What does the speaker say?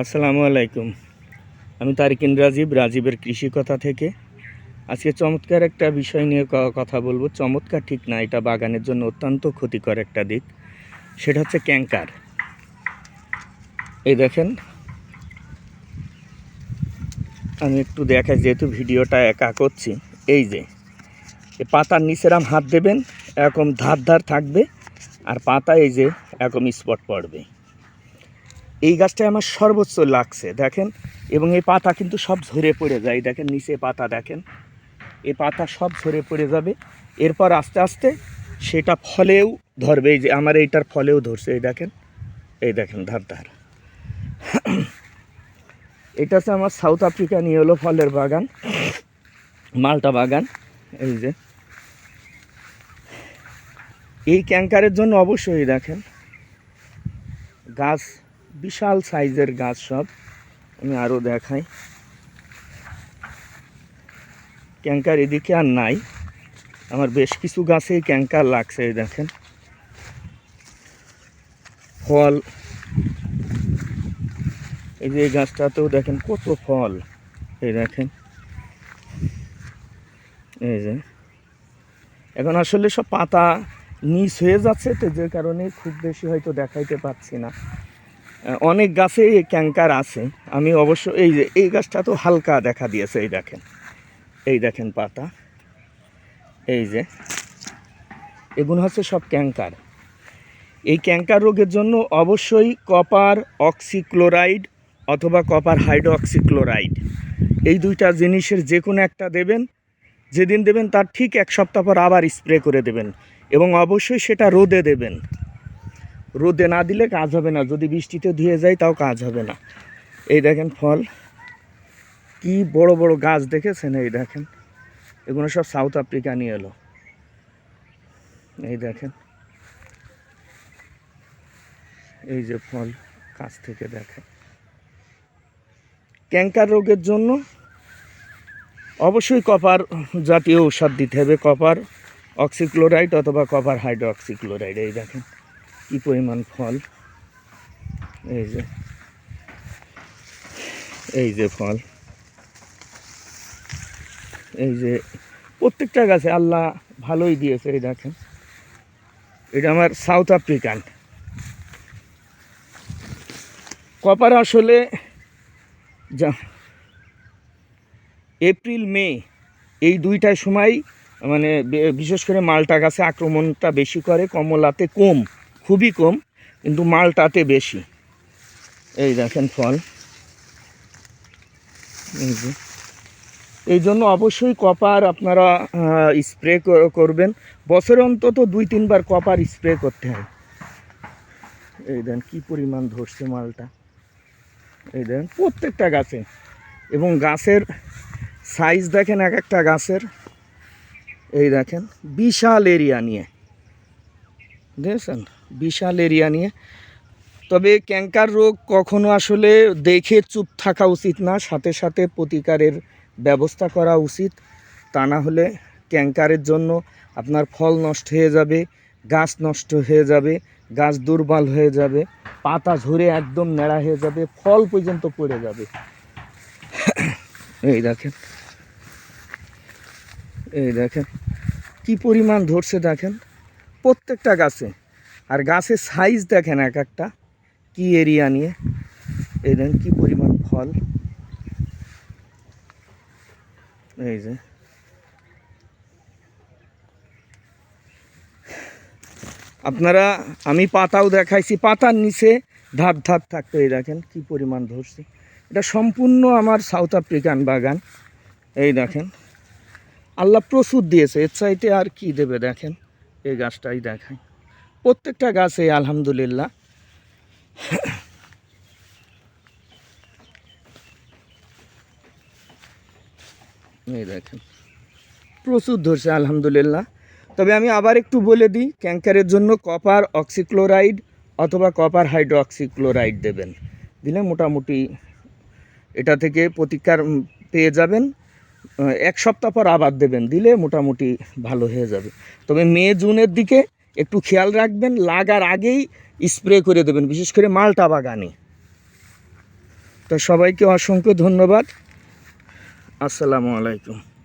আসসালামু আলাইকুম। আমি তারিকিন রাজীব রাজীবের কৃষি কথা থেকে। আজকে চমৎকার একটা বিষয় নিয়ে কথা বলব। চমৎকার ঠিক না, এটা বাগানের জন্য অত্যন্ত ক্ষতিকর একটা দিক। সেটা হচ্ছে ক্যাঙ্কার এই দেখেন, আমি একটু দেখাই, যেহেতু ভিডিওটা একা করছি। এই যে পাতার নিচেরাম হাত দেবেন, এরকম ধার ধার থাকবে, আর পাতা এই যে, এরকম স্পট পড়বে। এই গাছটায় আমার সর্বোচ্চ লাগছে, দেখেন। এবং এই পাতা কিন্তু সব ঝরে পড়ে যায়, দেখেন, নিচে পাতা, দেখেন। এই পাতা সব ঝরে পড়ে যাবে। এরপর আস্তে আস্তে সেটা ফলেও ধরবে, এই যে আমার এইটার ফলেও ধরছে, এই দেখেন এই দেখেন, ধার ধার। এটা হচ্ছে আমার সাউথ আফ্রিকা নিয়ে হলো ফলের বাগান, মালটা বাগান, এই যে। এই ক্যাঙ্কারের জন্য অবশ্যই, দেখেন, গাছ বিশাল সাইজের গাছ সব। আমি আরও দেখাই। ক্যাঙ্কার এদিকে আর নাই। আমার বেশ কিছু গাছেই ক্যাঙ্কার লাগছে দেখেন। ফল। এই যে গাছটাতেও দেখেন কত ফল, এই দেখেন। এই যে। এখন আসলে সব পাতা নিচ হয়ে যাচ্ছে, তো যে কারণে খুব বেশি হয়তো দেখাইতে পাচ্ছি না। অনেক গাছে এই ক্যাঙ্কার আছে। আমি অবশ্য এই যে, এই গাছটা তো হালকা দেখা দিয়েছে, এই দেখেন। এই দেখেন পাতা। এই যে, এগুলো হচ্ছে সব ক্যাঙ্কার এই ক্যাঙ্কার রোগের জন্য অবশ্যই কপার অক্সিক্লোরাইড অথবা কপার হাইড্রোক্সিক্লোরাইড। এই দুইটা জিনিসের যে কোনো একটা দেবেন। যেদিন দেবেন তার ঠিক এক সপ্তাহ পর আবার স্প্রে করে দেবেন। এবং অবশ্যই সেটা রোদে দেবেন। রোদে না দিলে কাজ হবে না। যদি বৃষ্টিতে ধুয়ে যায়, তাও কাজ হবে না। এই দেখেন ফল। কি বড় বড় গাছ দেখেছেন? এই দেখেন। এগুলো সব সাউথ আফ্রিকা নিয়ে এলো। এই দেখেন। এই যে ফল কাছ থেকে দেখেন। ক্যাঙ্কার রোগের জন্য অবশ্যই কপার জাতীয় ঔষধ দিতে হবে। কপার অক্সিক্লোরাইড অথবা কপার হাইড্রোক্সিক্লোরাইড, এই দেখেন। কি পরিমাণ ফল? এই যে। এই যে ফল। এই যে প্রত্যেকটা গাছে আল্লাহ ভালোই দিয়েছে, এই দেখেন। এটা আমার সাউথ আফ্রিকান। কপার আসলে যা, এপ্রিল, মে, এই দুইটার সময় মানে বিশেষ করে মালটা গাছে আক্রমণটা বেশি করে, কমলাতে কম। খুবই কম, কিন্তু মালটাতে বেশি। এই দেখেন ফল। এই জন্য অবশ্যই কপার আপনারা স্প্রে করবেন। বছরে অন্তত দুই, তিনবার কপার স্প্রে করতে হয়। এই দেন কি পরিমাণ ধরছে মালটা। এই দেন প্রত্যেকটা গাছে। এবং গাছের সাইজ দেখেন এক একটা গাছের। এই দেখেন, বিশাল এরিয়া নিয়ে। দেখেছেন? বিশাল এরিয়া নিয়ে। তবে ক্যাঙ্কার রোগ কখনো আসলে দেখে চুপ থাকা উচিত না, সাথে সাথে প্রতিকারের ব্যবস্থা করা উচিত। তা না হলে ক্যাঙ্কারের জন্য আপনার ফল নষ্ট হয়ে যাবে, গাছ নষ্ট হয়ে যাবে, গাছ দুর্বল হয়ে যাবে, পাতা ঝরে একদম নেড়া হয়ে যাবে, ফল পর্যন্ত পড়ে যাবে। এই দেখেন। এই দেখেন। কি পরিমাণ ধরছে দেখেন? প্রত্যেকটা গাছে। আর গাছের সাইজ দেখেন এক একটা। কি এরিয়া নিয়ে? এই দেখেন কি পরিমাণ ফল। এই যে। আপনারা, আমি পাতাও দেখাইছি, পাতার নিচে ধাপ ধাপ থাকতে এই দেখেন কি পরিমাণ ধরছে। এটা সম্পূর্ণ আমার সাউথ আফ্রিকান বাগান। এই দেখেন। আল্লাহ প্রচুর দিয়েছে। এর চাইতে আর কি দেবে দেখেন? এই গাছটাই দেখায় প্রত্যেকটা গাছে, আলহামদুলিল্লাহ। এই দেখেন, প্রচুর ধরছে, আলহামদুলিল্লাহ। তবে আমি আবার একটু বলে দিই ক্যাঙ্কারের জন্য কপার অক্সিক্লোরাইড অথবা কপার হাইড্রোক্সিক্লোরাইড দেবেন। দিলে মোটামুটি এটা থেকে প্রতিকার পেয়ে যাবেন। এক সপ্তাহ পর আবার দেবেন। দিলে মোটামুটি ভালো হয়ে যাবে। তবে মে, জুনের দিকে একটু খেয়াল রাখবেন, লাগার আগেই স্প্রে করে দেবেন, বিশেষ করে মালটা বাগানে। তো সবাইকে অসংখ্য ধন্যবাদ। আসসালামু আলাইকুম।